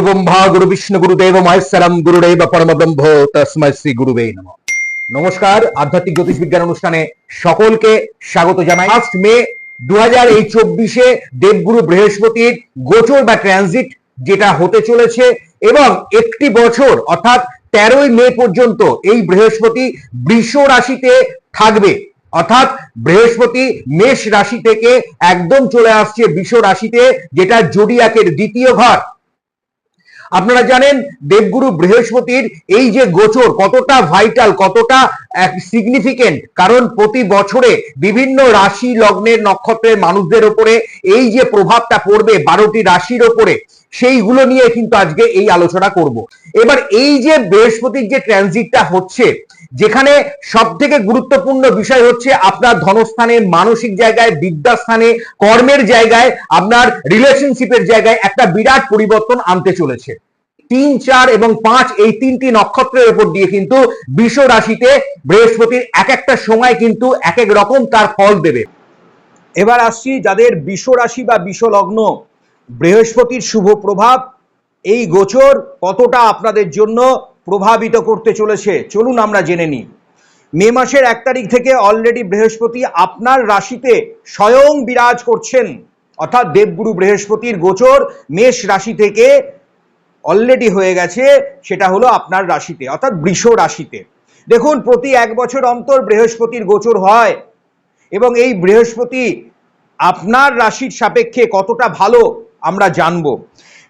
গুরু ব্রহ্মা গুরু বিষ্ণু গুরুদেব মহেশ্বরম গুরুদেব পরমব্রহ্ম তসময় শ্রী গুরুবে নম নমস্কার আধ্যাত্মিক জ্যোতিষ বিজ্ঞান অনুষ্ঠানে সকলকে স্বাগত জানাই। ফার্স্ট মে দু হাজার এই চব্বিশে দেবগুরু বৃহস্পতির গোচর বা ট্রানজিট যেটা হতে চলেছে এবং একটি বছর, অর্থাৎ তেরোই মে পর্যন্ত এই বৃহস্পতি বৃষ রাশিতে থাকবে। অর্থাৎ বৃহস্পতি মেষ রাশি থেকে একদম চলে আসছে বৃষ রাশিতে, যেটা জোডিয়াকের দ্বিতীয় ঘর। আপনারা জানেন দেবগুরু বৃহস্পতির এই যে গোচর কতটা ভাইটাল কতটা সিগনিফিকেন্ট কারণ প্রতি বছরে বিভিন্ন রাশি লগ্নের নক্ষত্রের মানুষদের ওপরে এই যে প্রভাবটা পড়বে বারোটি রাশির ওপরে সেইগুলো নিয়ে কিন্তু আজকে এই আলোচনা করব। এবার এই যে বৃহস্পতির যে ট্রানজিটটা হচ্ছে, যেখানে সব থেকে গুরুত্বপূর্ণ বিষয় হচ্ছে আপনার ধনস্থানে, মানসিক জায়গায়, বিদ্যাস্থানে, কর্মের জায়গায়, আপনার রিলেশনশিপের জায়গায় একটা বিরাট পরিবর্তন আনতে চলেছে। তিন, চার এবং পাঁচ এই তিনটি নক্ষত্রের উপর দিয়ে কিন্তু বৃষ রাশিতে বৃহস্পতির এক একটা সময় কিন্তু এক এক রকম তার ফল দেবে। এবার আসছি যাদের বিষ রাশি বা বিষ লগ্ন বৃহস্পতির শুভ প্রভাব, এই গোচর কতটা আপনাদের জন্য প্রভাবিত করতে চলেছে, চলুন আমরা জেনে নিই। মে মাসের এক তারিখ থেকে অলরেডি বৃহস্পতি আপনার রাশিতে স্বয়ং বিরাজ করছেন, অর্থাৎ দেবগুরু বৃহস্পতির গোচর মেষ রাশি থেকে অলরেডি হয়ে গেছে, সেটা হলো আপনার রাশিতে, অর্থাৎ বৃষ রাশিতে। দেখুন, প্রতি এক বছর অন্তর বৃহস্পতির গোচর হয়, এবং এই বৃহস্পতি আপনার রাশির সাপেক্ষে কতটা ভালো আমরা জানব।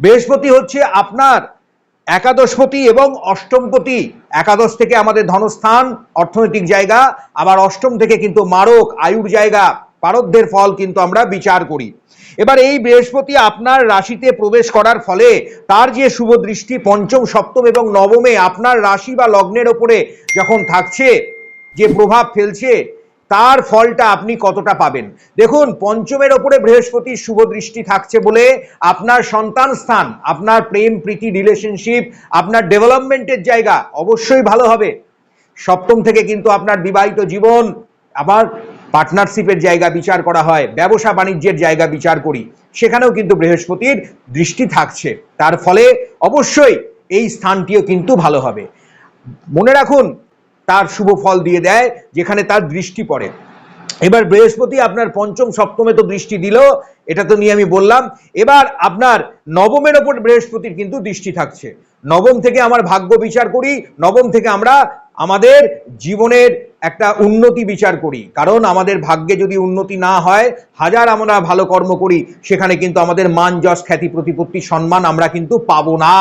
বৃহস্পতি হচ্ছে আপনার একাদশপতি এবং অষ্টমপতি একাদশ থেকে আমাদের ধনস্থান, অর্থনৈতিক জায়গা, আবার অষ্টম থেকে কিন্তু মারক, আয়ুর জায়গা পারদ্ধের ফল কিন্তু আমরা বিচার করি। এবার এই বৃহস্পতি আপনার রাশিতে প্রবেশ করার ফলে তার যে শুভ দৃষ্টি পঞ্চম, সপ্তম এবং নবমে আপনার রাশি বা লগ্নের ওপরে যখন থাকছে, যে প্রভাব ফেলছে তার ফলটা আপনি কতটা পাবেন? দেখুন, পঞ্চমের ওপরে বৃহস্পতির শুভ দৃষ্টি থাকছে বলে আপনার সন্তান স্থান, আপনার প্রেম, প্রীতি রিলেশনশিপ আপনার ডেভেলপমেন্টের জায়গা অবশ্যই ভালো হবে। সপ্তম থেকে কিন্তু আপনার বিবাহিত জীবন, আবার পার্টনারশিপের জায়গা বিচার করা হয়, ব্যবসা বাণিজ্যের জায়গা বিচার করি। সেখানেও কিন্তু বৃহস্পতির দৃষ্টি থাকছে। তার ফলে অবশ্যই এই স্থানটিও কিন্তু ভালো হবে। মনে রাখুন তার শুভ ফল দিয়ে দেয়, যেখানে তার দৃষ্টি পড়ে। এবার বৃহস্পতি আপনার পঞ্চম, সপ্তমে তো দৃষ্টি দিল, এটা তো নিয়ে আমি বললাম। এবার আপনার নবমের ওপর বৃহস্পতির কিন্তু দৃষ্টি থাকছে। নবম থেকে আমার ভাগ্য বিচার করি, নবম থেকে আমরা আমাদের জীবনের একটা উন্নতি বিচার করি। কারণ আমাদের ভাগ্যে যদি উন্নতি না হয়, হাজার আমরা ভালো কর্ম করি, সেখানে কিন্তু আমাদের মান, যশ, খ্যাতি, প্রতিপত্তি, সম্মান আমরা কিন্তু পাবো না।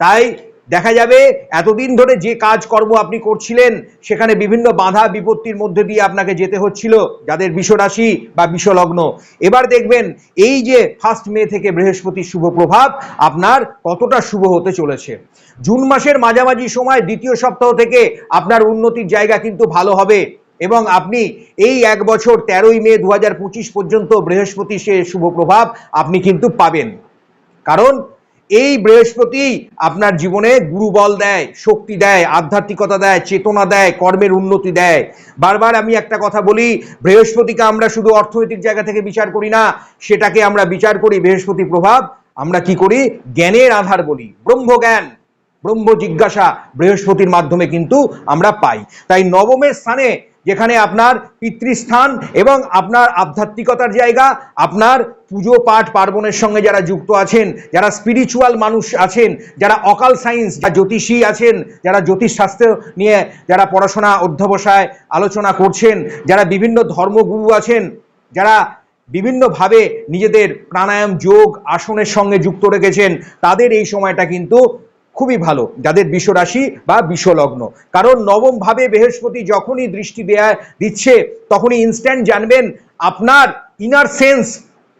তাই দেখা যাবে এতদিন ধরে যে কাজকর্ম আপনি করছিলেন, সেখানে বিভিন্ন বাধা বিপত্তির মধ্যে দিয়ে আপনাকে যেতে হচ্ছিল, যাদের বিশ্বরাশি বা বিশ্বলগ্ন এবার দেখবেন, এই যে ফার্স্ট মে থেকে বৃহস্পতির শুভ প্রভাব, আপনার কতটা শুভ হতে চলেছে। জুন মাসের মাঝামাঝি সময় দ্বিতীয় সপ্তাহ থেকে আপনার উন্নতির জায়গা কিন্তু ভালো হবে এবং আপনি এই এক বছর তেরোই মে দু হাজার পঁচিশ পর্যন্ত বৃহস্পতি সে শুভ প্রভাব আপনি কিন্তু পাবেন। কারণ এই বৃহস্পতি আপনার জীবনে গুরুবল দেয়, শক্তি দেয়, আধ্যাত্মিকতা দেয়, চেতনা দেয়, কর্মের উন্নতি দেয়। বারবার আমি একটা কথা বলি, বৃহস্পতিকে আমরা শুধু অর্থনৈতিক জায়গা থেকে বিচার করি না, সেটাকে আমরা বিচার করি বৃহস্পতি প্রভাব। আমরা কি করি? জ্ঞানের আধার বলি। ব্রহ্মজ্ঞান ব্রহ্ম জিজ্ঞাসা বৃহস্পতির মাধ্যমে কিন্তু আমরা পাই। তাই নবমের স্থানে যেখানে আপনার পিতৃস্থান এবং আপনার আধ্যাত্মিকতার জায়গা, আপনার পুজো পাঠ পার্বণের সঙ্গে যারা যুক্ত আছেন, যারা স্পিরিচুয়াল মানুষ আছেন, যারা অকাল সায়েন্স যা জ্যোতিষী আছেন, যারা জ্যোতিষশাস্ত্র নিয়ে যারা পড়াশোনা, অধ্যবসায়, আলোচনা করছেন, যারা বিভিন্ন ধর্মগুরু আছেন, যারা বিভিন্নভাবে নিজেদের প্রাণায়াম যোগ, আসনের সঙ্গে যুক্ত রেখেছেন, তাদের এই সময়টা কিন্তু খুবই ভালো, যাদের বিশ্বরাশি বা বিশ্বলগ্ন। কারণ নবম ভাবে বৃহস্পতি যখনই দৃষ্টি দেয়া দিচ্ছে, তখনই ইনস্ট্যান্ট জানবেন আপনার inner sense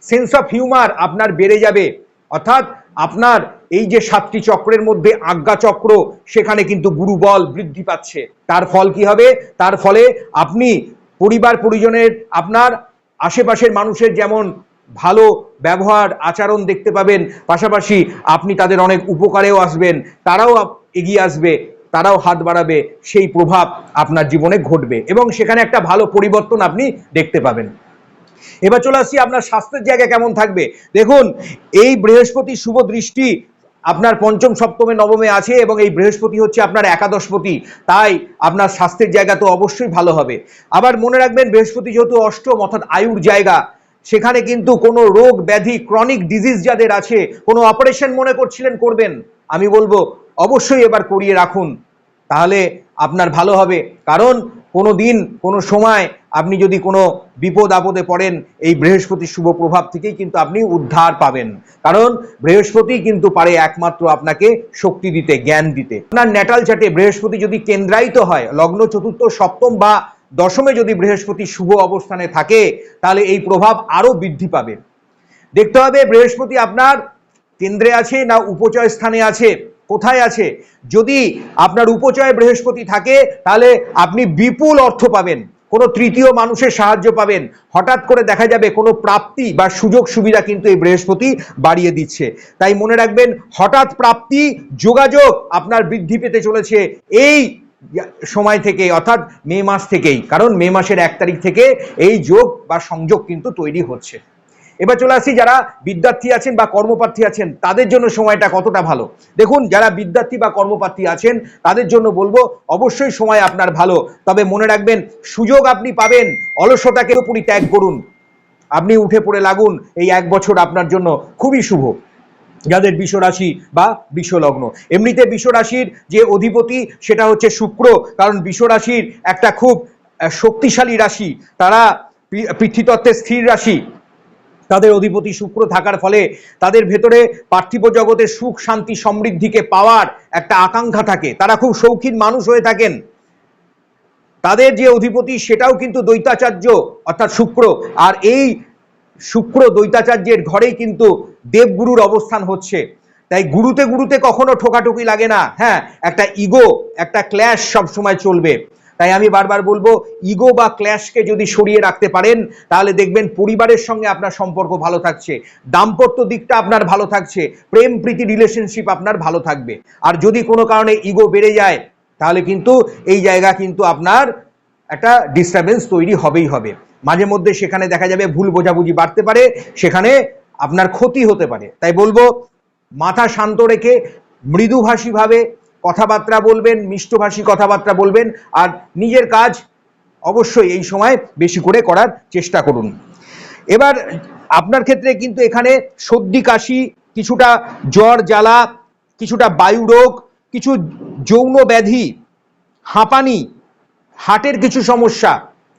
sense of humour আপনার বেড়ে যাবে। অর্থাৎ আপনার এই যে সাতটি চক্রের মধ্যে আজ্ঞা চক্র, সেখানে কিন্তু গুরুবল বৃদ্ধি পাচ্ছে। তার ফল কি হবে? তার ফলে আপনি পরিবার পরিজনের, আপনার আশেপাশের মানুষের যেমন ভালো ব্যবহার, আচরণ দেখতে পাবেন। পাশাপাশি আপনি তাদের অনেক উপকারেও আসবেন। তারাও এগিয়ে আসবে, তারাও হাত বাড়াবে, সেই প্রভাব আপনার জীবনে ঘটবে এবং সেখানে একটা ভালো পরিবর্তন আপনি দেখতে পাবেন। এবার চলে আসছি আপনার স্বাস্থ্যের জায়গা কেমন থাকবে। দেখুন, এই বৃহস্পতি শুভ দৃষ্টি আপনার পঞ্চম, সপ্তমে, নবমে আছে এবং এই বৃহস্পতি হচ্ছে আপনার একাদশপতি। তাই আপনার স্বাস্থ্যের জায়গা তো অবশ্যই ভালো হবে। আবার মনে রাখবেন, বৃহস্পতি যেহেতু অষ্টম অর্থাৎ আয়ুর জায়গা সেখানে কিন্তু কোনো রোগ, ব্যাধি ক্রনিক ডিজিজ যাদের আছে, কোনো অপারেশন মনে করছিলেন করবেন? আমি বলব, অবশ্যই এবার করিয়ে রাখুন। তাহলে আপনার ভালো হবে। কারণ কোনো দিন কোনো সময় আপনি যদি কোনো বিপদ আপদে পড়েন, এই বৃহস্পতির শুভ প্রভাব থেকেই কিন্তু আপনি উদ্ধার পাবেন। কারণ বৃহস্পতি কিন্তু পারে একমাত্র আপনাকে শক্তি দিতে, জ্ঞান দিতে। আপনার ন্যাটাল চাটে বৃহস্পতি যদি কেন্দ্রায়িত হয়, লগ্ন চতুর্থ, সপ্তম বা দশমে যদি বৃহস্পতি শুভ অবস্থানে থাকে, তাহলে এই প্রভাব আরও বৃদ্ধি পাবে। দেখতে হবে বৃহস্পতি আপনার কেন্দ্রে আছে না উপচয় স্থানে আছে, কোথায় আছে? যদি আপনার উপচয় বৃহস্পতি থাকে, তাহলে আপনি বিপুল অর্থ পাবেন, কোনো তৃতীয় মানুষের সাহায্য পাবেন। হঠাৎ করে দেখা যাবে কোনো প্রাপ্তি বা সুযোগ সুবিধা কিন্তু এই বৃহস্পতি বাড়িয়ে দিচ্ছে। তাই মনে রাখবেন, হঠাৎ প্রাপ্তি যোগাযোগ আপনার বৃদ্ধি পেতে চলেছে। এই সময় থেকে অর্থাৎ মে মাস থেকেই, কারণ মে মাসের এক তারিখ থেকে এই যোগ বা সংযোগ কিন্তু তৈরি হচ্ছে। এবার চলে আসি, যারা বিদ্যার্থী আছেন বা কর্মপ্রার্থী আছেন, তাদের জন্য সময়টা কতটা ভালো? দেখুন, যারা বিদ্যার্থী বা কর্মপ্রার্থী আছেন, তাদের জন্য বলব, অবশ্যই সময় আপনার ভালো। তবে মনে রাখবেন, সুযোগ আপনি পাবেন, অলসতাকে পুরোপুরি ত্যাগ করুন। আপনি উঠে পড়ে লাগুন, এই এক বছর আপনার জন্য খুবই শুভ। যাদের বিশ্বরাশি বা বিশ্বলগ্ন। এমনিতে বিশ্বরাশির যে অধিপতি, সেটা হচ্ছে শুক্র। কারণ বিশ্বরাশির একটা খুব শক্তিশালী রাশি। তারা পৃ- পৃথ্বীতত্ত্বের স্থির রাশি। তাদের অধিপতি শুক্র থাকার ফলে তাদের ভেতরে পার্থিব জগতের সুখ, শান্তি, সমৃদ্ধিকে পাওয়ার একটা আকাঙ্ক্ষা থাকে। তারা খুব শৌখিন মানুষ হয়ে থাকেন। তাদের যে অধিপতি, সেটাও কিন্তু দ্বৈতাচার্য, অর্থাৎ শুক্র। আর এই শুক্র দ্বৈতাচার্যের ঘরেই কিন্তু দেবগুরুর অবস্থান হচ্ছে। তাই গুরুতে গুরুতে কখনো ঠোকাঠুকি লাগে না। হ্যাঁ একটা ইগো একটা ক্ল্যাশ সব সময় চলবে। তাই আমি বারবার বলব ইগো বা ক্ল্যাশকে যদি সরিয়ে রাখতে পারেন, তাহলে দেখবেন পরিবারের সঙ্গে আপনার সম্পর্ক ভালো থাকছে। দাম্পত্য দিকটা আপনার ভালো থাকছে। প্রেম প্রীতি রিলেশনশিপ আপনার ভালো থাকবে। আর যদি কোনো কারণে ইগো বেড়ে যায়, তাহলে কিন্তু এই জায়গা কিন্তু আপনার একটা ডিস্টারবেন্স তৈরি হবেই হবে। মাঝে মধ্যে সেখানে দেখা যাবে ভুল বোঝাবুঝি বাড়তে পারে। সেখানে আপনার ক্ষতি হতে পারে। তাই বলব, মাথা শান্ত রেখে মৃদুভাষীভাবে কথাবার্তা বলবেন, মিষ্টভাষী কথাবার্তা বলবেন, আর নিজের কাজ অবশ্যই এই সময় বেশি করে করার চেষ্টা করুন। এবার আপনার ক্ষেত্রে কিন্তু এখানে সর্দি, কাশি, কিছুটা জ্বর, জ্বালা, কিছুটা বায়ু রোগ, কিছু যৌন ব্যাধি, হাঁপানি, হার্টের কিছু সমস্যা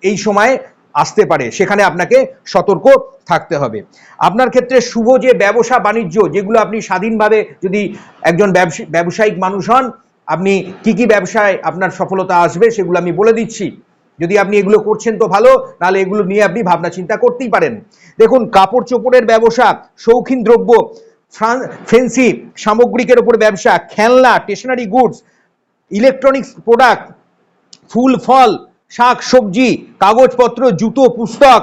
এই সময়ে আসতে পারে, সেখানে আপনাকে সতর্ক থাকতে হবে। আপনার ক্ষেত্রে শুভ যে ব্যবসা বাণিজ্য, যেগুলো আপনি স্বাধীনভাবে যদি একজন ব্যবসা- ব্যবসায়িক মানুষ হন, আপনি কি কি ব্যবসায় আপনার সফলতা আসবে সেগুলো আমি বলে দিচ্ছি। যদি আপনি এগুলো করছেন তো ভালো, নাহলে এগুলো নিয়ে আপনি ভাবনা চিন্তা করতেই পারেন। দেখুন, কাপড় চোপড়ের ব্যবসা, শৌখিন দ্রব্য, ফ্রান- ফেন্সি সামগ্রিকের উপর ব্যবসা, খেলনা স্টেশনারি গুডস ইলেকট্রনিক্স প্রোডাক্ট ফুল, ফল শাক, সবজি, কাগজপত্র, জুতো, পুস্তক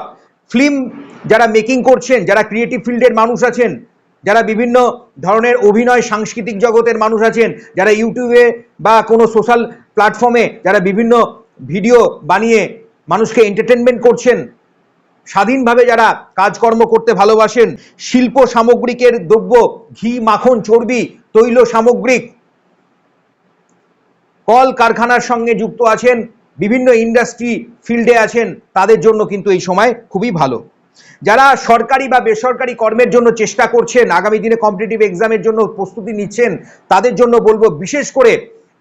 ফিল্ম যারা মেকিং করছেন, যারা ক্রিয়েটিভ ফিল্ডের মানুষ আছেন, যারা বিভিন্ন ধরনের অভিনয় সাংস্কৃতিক জগতের মানুষ আছেন, যারা ইউটিউবে বা কোনো সোশ্যাল প্ল্যাটফর্মে যারা বিভিন্ন ভিডিও বানিয়ে মানুষকে এন্টারটেনমেন্ট করছেন, স্বাধীনভাবে যারা কাজকর্ম করতে ভালোবাসেন, শিল্প সামগ্রিকের দ্রব্য, ঘি, মাখন, চর্বি, তৈল সামগ্রিক, কল কারখানার সঙ্গে যুক্ত আছেন বিভিন্ন ইন্ডাস্ট্রি ফিল্ডে আছেন, তাদের জন্য কিন্তু এই সময় খুবই ভালো। যারা সরকারি বা বেসরকারি কর্মের জন্য চেষ্টা করছেন, আগামী দিনে কম্পিটিটিভ এক্সামের জন্য প্রস্তুতি নিচ্ছেন, তাদের জন্য বলব বিশেষ করে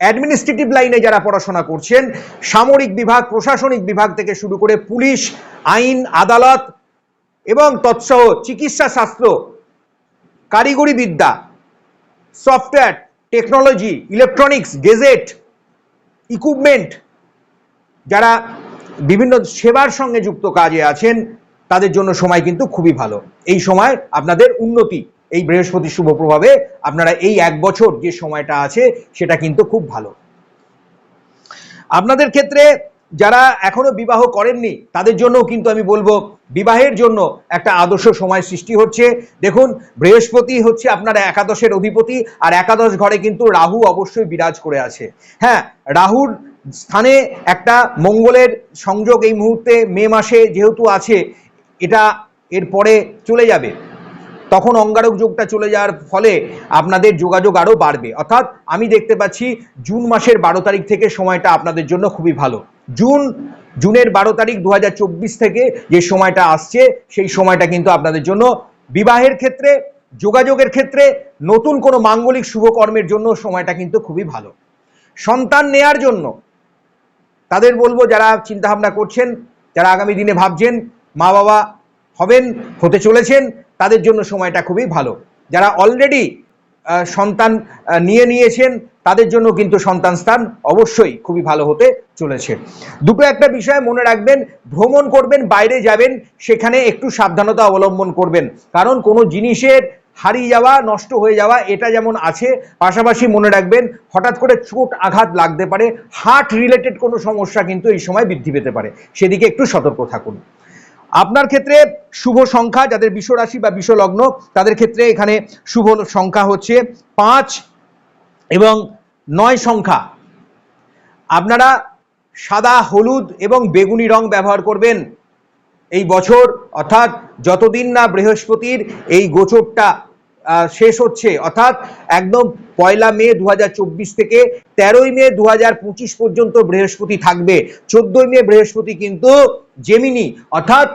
অ্যাডমিনিস্ট্রেটিভ লাইনে যারা পড়াশোনা করছেন, সামরিক বিভাগ, প্রশাসনিক বিভাগ থেকে শুরু করে পুলিশ, আইন, আদালত এবং তৎসহ চিকিৎসা শাস্ত্র, কারিগরি বিদ্যা software technology electronics gadget equipment যারা বিভিন্ন সেবার সঙ্গে যুক্ত কাজে আছেন, তাদের জন্য সময় কিন্তু খুবই ভালো। এই সময় আপনাদের উন্নতি, এই বৃহস্পতি শুভ প্রভাবে আপনারা এই এক বছর যে সময়টা আছে, সেটা কিন্তু খুব ভালো। আপনাদের ক্ষেত্রে যারা এখনও বিবাহ করেননি, তাদের জন্য কিন্তু আমি বলব, বিবাহের জন্য একটা আদর্শ সময় সৃষ্টি হচ্ছে। দেখুন, বৃহস্পতি হচ্ছে আপনার একাদশের অধিপতি, আর একাদশ ঘরে কিন্তু রাহু অবশ্যই বিরাজ করে আছে। হ্যাঁ রাহুর স্থানে একটা মঙ্গলের সংযোগ এই মুহূর্তে মে মাসে যেহেতু আছে, এটা এরপরে চলে যাবে। তখন অঙ্গারক যোগটা চলে যাওয়ার ফলে আপনাদের যোগাযোগ আরও বাড়বে। অর্থাৎ আমি দেখতে পাচ্ছি জুন মাসের বারো তারিখ থেকে সময়টা আপনাদের জন্য খুবই ভালো। জুন, জুনের বারো তারিখ দু হাজার চব্বিশ থেকে যে সময়টা আসছে, সেই সময়টা কিন্তু আপনাদের জন্য বিবাহের ক্ষেত্রে, যোগাযোগের ক্ষেত্রে নতুন কোনো মাঙ্গলিক শুভকর্মের জন্য সময়টা কিন্তু খুবই ভালো। সন্তান নেয়ার জন্য তাদের বলব যারা চিন্তা ভাবনা করছেন, যারা আগামী দিনে ভাবছেন মা বাবা হবেন, হতে চলেছেন, তাদের জন্য সময়টা খুবই ভালো। যারা অলরেডি সন্তান নিয়ে নিয়েছেন, তাদের জন্য কিন্তু সন্তান স্থান অবশ্যই খুবই ভালো হতে চলেছে। দুটো একটা বিষয় মনে রাখবেন, ভ্রমণ করবেন, বাইরে যাবেন, সেখানে একটু সাবধানতা অবলম্বন করবেন। কারণ কোনো জিনিসের হারিয়ে যাওয়া, নষ্ট হয়ে যাওয়া, এটা যেমন আছে, পাশাপাশি মনে রাখবেন, হঠাৎ করে চোট আঘাত লাগতে পারে হার্ট রিলেটেড কোনো সমস্যা কিন্তু এই সময় বৃদ্ধি পেতে পারে। সেদিকে একটু সতর্ক থাকুন। আপনার ক্ষেত্রে শুভ সংখ্যা, যাদের রাশি বা লগ্ন, তাদের ক্ষেত্রে এখানে শুভ সংখ্যা হচ্ছে পাঁচ এবং নয় সংখ্যা। আপনারা সাদা, হলুদ এবং বেগুনি রং ব্যবহার করবেন এই বছর, অর্থাৎ যতদিন না বৃহস্পতির এই গোচরটা শেষ হচ্ছে। অর্থাৎ একদম পয়লা মে দু হাজার চব্বিশ থেকে তেরোই মে দু হাজার পঁচিশ পর্যন্ত বৃহস্পতি থাকবে। চোদ্দই মে বৃহস্পতি কিন্তু জেমিনি অর্থাৎ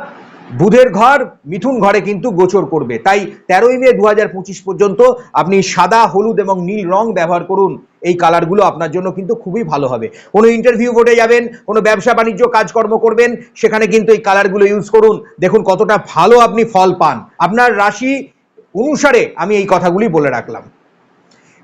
বুধের ঘর, মিথুন ঘরে কিন্তু গোচর করবে। তাই তেরোই মে দু হাজার পঁচিশ পর্যন্ত আপনি সাদা, হলুদ এবং নীল রং ব্যবহার করুন। এই কালারগুলো আপনার জন্য কিন্তু খুবই ভালো হবে। কোনো ইন্টারভিউ বোর্ডে যাবেন, কোনো ব্যবসা বাণিজ্য কাজকর্ম করবেন, সেখানে কিন্তু এই কালারগুলো ইউজ করুন। দেখুন কতটা ভালো আপনি ফল পান। আপনার রাশি অনুসারে আমি এই কথাগুলি বলে রাখলাম।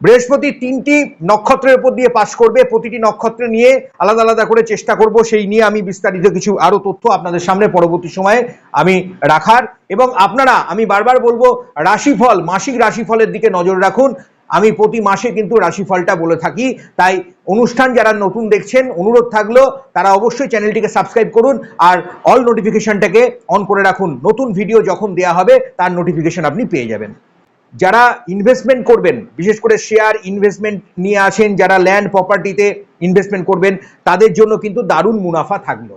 বৃহস্পতি তিনটি নক্ষত্রের উপর দিয়ে পাশ করবে, প্রতিটি নক্ষত্র নিয়ে আলাদা আলাদা করে চেষ্টা করব, সেই নিয়ে আমি বিস্তারিত কিছু আরও তথ্য আপনাদের সামনে পরবর্তী সময়ে আমি রাখার। এবং আপনারা, আমি বারবার বলব, রাশিফল, মাসিক রাশিফলের দিকে নজর রাখুন আমি প্রতি মাসে কিন্তু রাশিফলটা বলে থাকি। তাই অনুষ্ঠান যারা নতুন দেখছেন, অনুরোধ থাকল, তারা অবশ্যই চ্যানেলটিকে সাবস্ক্রাইব করুন আর অল নোটিফিকেশনটাকে অন করে রাখুন। নতুন ভিডিও যখন দেয়া হবে, তার নোটিফিকেশন আপনি পেয়ে যাবেন। যারা ইনভেস্টমেন্ট করবেন, বিশেষ করে শেয়ার ইনভেস্টমেন্ট নিয়ে আছেন, যারা ল্যান্ড প্রপার্টিতে ইনভেস্টমেন্ট করবেন, তাদের জন্য কিন্তু দারুণ মুনাফা থাকল।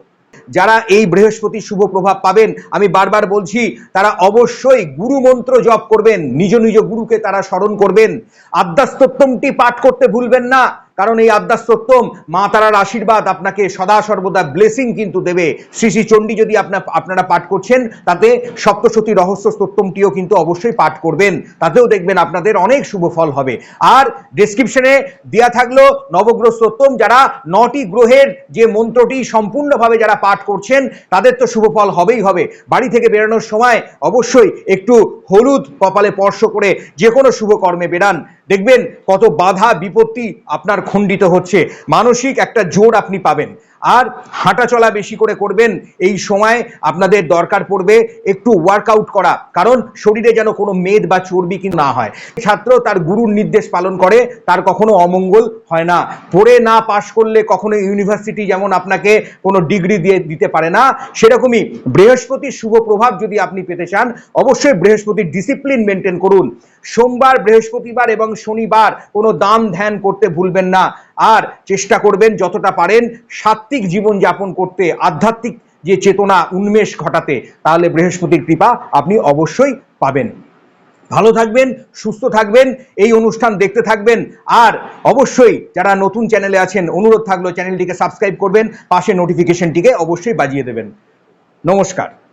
যারা এই বৃহস্পতি শুভ প্রভাব পাবেন, আমি বারবার বলছি, তারা অবশ্যই গুরু মন্ত্র জপ করবেন, নিজ নিজ গুরুকে তারা স্মরণ করবেন। আদ্যাস্তোত্তমটি পাঠ করতে ভুলবেন না। কারণ এই আদ্যাস্তোত্তম মা তারার আশীর্বাদ আপনাকে সদা সর্বদা ব্লেসিং কিন্তু দেবে। শ্রী শ্রী চণ্ডী যদি আপনার আপনারা পাঠ করছেন, তাতে সপ্তশতী রহস্য স্তোত্তমটিও কিন্তু অবশ্যই পাঠ করবেন। তাতেও দেখবেন আপনাদের অনেক শুভ ফল হবে। আর ডেসক্রিপশনে দেয়া থাকল নবগ্রহ স্তোত্তম যারা নটি গ্রহের যে মন্ত্রটি সম্পূর্ণভাবে যারা পাঠ করছেন, তাদের তো শুভ ফল হবেই হবে। বাড়ি থেকে বেরোনোর সময় অবশ্যই একটু হলুদ কপালে স্পর্শ করে যে কোনো শুভ কর্মে বেরান। দেখবেন কত বাধা বিপত্তি আপনার খণ্ডিত হচ্ছে। মানসিক একটা জোর আপনি পাবেন। আর হাঁটা চলা বেশি করে করবেন। এই সময় আপনাদের দরকার পড়বে একটু ওয়ার্কআউট করা, কারণ শরীরে যেন কোনো মেদ বা চর্বি কিন্তু না হয়। ছাত্র তার গুরুর নির্দেশ পালন করে, তার কখনো অমঙ্গল হয় না। পড়ে না পাশ করলে কখনো ইউনিভার্সিটি যেমন আপনাকে কোনো ডিগ্রি দিয়ে দিতে পারে না, সেরকমই বৃহস্পতির শুভ প্রভাব যদি আপনি পেতে চান, অবশ্যই বৃহস্পতির ডিসিপ্লিন মেনটেন করুন। সোমবার, বৃহস্পতিবার এবং শনিবার কোনো দান ধ্যান করতে ভুলবেন না। আর চেষ্টা করবেন যতটা পারেন সাত্ত্বিক জীবন যাপন করতে, আধ্যাত্মিক যে চেতনা উন্মেষ ঘটাতে। তাহলে বৃহস্পতির কৃপা আপনি অবশ্যই পাবেন। ভালো থাকবেন, সুস্থ থাকবেন, এই অনুষ্ঠান দেখতে থাকবেন। আর অবশ্যই যারা নতুন চ্যানেলে আছেন, অনুরোধ থাকল চ্যানেলটিকে সাবস্ক্রাইব করবেন, পাশে নোটিফিকেশনটিকে অবশ্যই বাজিয়ে দেবেন। নমস্কার।